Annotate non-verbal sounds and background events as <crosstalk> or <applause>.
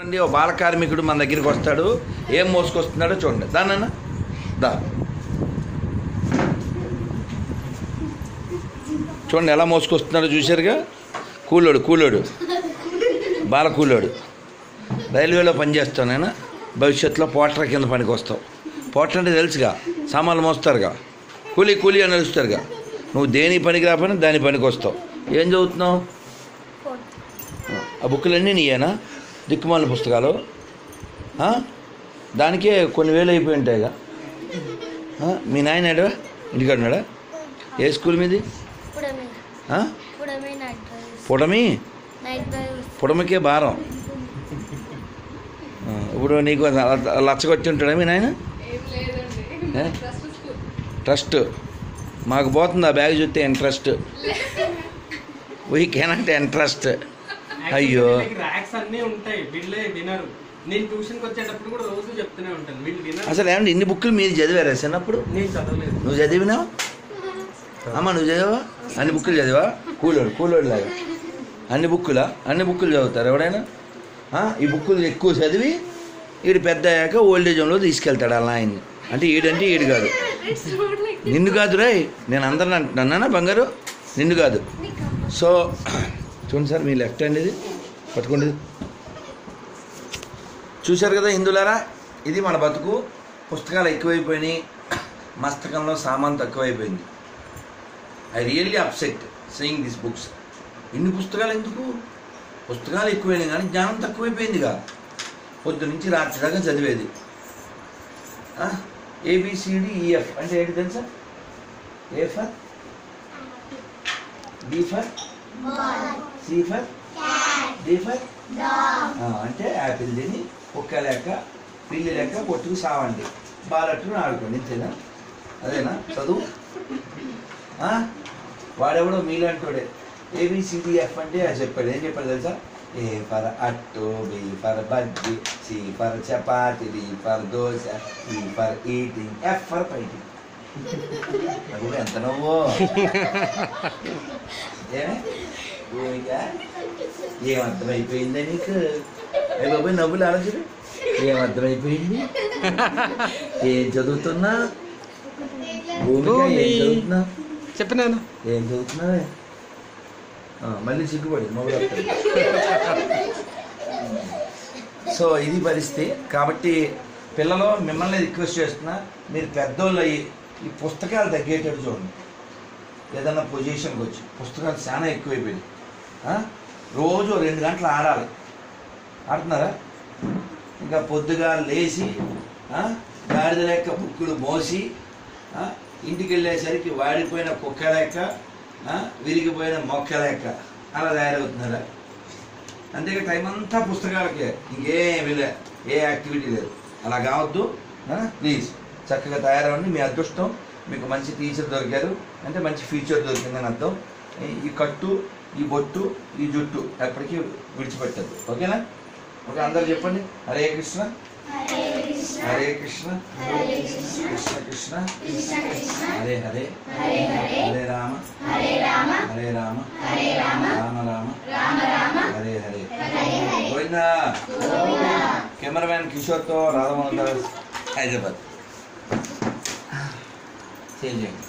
అండి ఓ బాల కార్మికుడు మన దగ్గరికి వస్తాడు. ఏం మోసుకొస్తున్నాడో చూడండి. దానన్న దా. చూడండి ఎలా మోసుకొస్తున్నాడో చూశారుగా? కూలోడు కూలోడు. బాల కూలోడు. రైల్వేలో పనిచేస్తాను నేను భవిష్యత్తులో పోటర్ కింద పనికి వస్తావు పోటర్ అంటే తెలుసుగా. సామాన్లు మోస్తారుగా. కూలీ కూలీ అని తెలుస్తారుగా. నువ్వు దేని పనికి రాకపోయినా దాని పనికి వస్తావు. ఏం చదువుతున్నావు? ఆ బుక్కులన్నీ నీయేనా? దిక్కుమాల పుస్తకాలు? ఆ? దానికే కొన్ని వేలు అయిపోయి ఉంటాయిగా. ఆ? మీ నాయన ఏడా ఇంటికాడ ఉన్నాడా? ఏ స్కూల్ మీది? పుడమే. పుడమికే భారం. ఇప్పుడు నీకు లచ్చగొచ్చి ఉంటాడా మీ నాయన? ట్రస్ట్ మాకు పోతుంది ఆ బ్యాగ్ చూస్తే ఇంట్రెస్ట్ వీ కెనాట్ ఇంట్రెస్ట్ అయ్యో. ర్యాక్స్ అన్నీ ఉంటాయి. వీళ్ళే వినరు. నేను ట్యూషన్కి వచ్చేటప్పుడు కూడా రోజు చెప్తూనే ఉంటాను. వీళ్ళు వినరు. అసలు ఏమంటే ఇన్ని బుక్కులు మీరు చదివారా చిన్నప్పుడు నేను చదవలేదు. నువ్వు చదివినావు? అమ్మ నువ్వు చదివా అన్ని బుక్కులు చదివా కూలోడు కూలోడు లాగా అన్ని బుక్కులా? అన్ని బుక్కులు చదువుతారు ఎవడైనా? ఈ బుక్కులు ఎక్కువ చదివి ఈడు పెద్ద అయ్యాక ఓల్డ్ ఏజ్ హోమ్లో తీసుకెళ్తాడు అలా ఆయన్ని. అంటే ఈడంటే ఈడు కాదు. నిన్ను కాదు రాయ్ నేను అందరిని అంటున్నానా బంగారు? నిన్ను కాదు. సో చూడండి సార్ మీ లెఫ్ట్ హ్యాండ్ ఇది. పట్టుకోండి. చూశారు కదా హిందువులారా ఇది మన బతుకు. పుస్తకాలు ఎక్కువైపోయినాయి. మస్తకంలో సామాన్ తక్కువైపోయింది. I really upset saying this books ఇన్ని పుస్తకాలు ఎందుకు? పుస్తకాలు ఎక్కువైనాయి కానీ జ్ఞానం తక్కువైపోయిందిగా పొద్దు నుంచి రాత్రి దాకా చదివేది. ఏబిసిడి ఈఎఫ్ e, అంటే ఏంటి తెలుసా? A for B for C for D for ఆ, అంటే యాపిల్ తిని కుక్క లేక పిల్లి లేక కొట్టుకు సావండి. బాలట్టును ఆడుకోండి ఇంతేనా? అదేనా? చదువు? వాడెవడో మీలాంటోడే. ఏబిసిడిఎఫ్ అంటే అది చెప్పాడు. ఏం చెప్పాడు తెలుసా? A for attu B for bajji C for chapati D for dosa E for eating F for fighting ఎంత నవ్వు. <laughs> ఏమే? ఏమర్థమైపోయిందా నీకు? అయ్యి నవ్వులు ఆలోచన ఏమర్థమైపోయింది ఏం చదువుతున్నా? భూమిక ఏం. చదువుతున్నా? చెప్పినాను ఏం చదువుతున్నావే? మళ్ళీ సిగ్గుపడి మొదలు సో ఇది పరిస్థితి. కాబట్టి పిల్లలు మిమ్మల్ని రిక్వెస్ట్ చేస్తున్నా మీరు పెద్దోళ్ళు అయ్యి ఈ పుస్తకాలు తగ్గేటట్టు చూడండి. ఏదన్నా పొజిషన్కి వచ్చి పుస్తకాలు చాలా ఎక్కువైపోయినాయి. ఆ? రోజు రెండు గంటలు ఆడాలి. ఆడుతున్నారా? ఇంకా పొద్దుగా లేచి గాడిద లెక్క బుక్కులు మోసి ఇంటికి వెళ్ళేసరికి వాడిపోయిన కుక్క లెక్క విరిగిపోయిన మొక్క లెక్క. అలా తయారవుతున్నారా? అంతేగా టైం అంతా పుస్తకాలకే. ఇంకేమీ లే ఏ యాక్టివిటీ లేదు. అలా కావద్దు. ప్లీజ్ చక్కగా తయారవ్వండి. మీ అదృష్టం మీకు మంచి టీచర్ దొరికారు. అంటే మంచి ఫ్యూచర్ దొరికిందని అర్థం. ఈ కట్టు ఈ బొట్టు ఈ జుట్టు ఎప్పటికీ విడిచిపెట్టద్దు. ఓకేనా? ఓకే అందరు చెప్పండి. హరే కృష్ణ. హరే కృష్ణ. కృష్ణ కృష్ణ. హరే హరే. హరే రామ. హరే రామ. రామ రామ. హరే హరే. గోవిందా. కెమెరామ్యాన్ కిషోర్తో రాధమోహన్ దాస్ హైదరాబాద్. చేంజ్ చేయండి.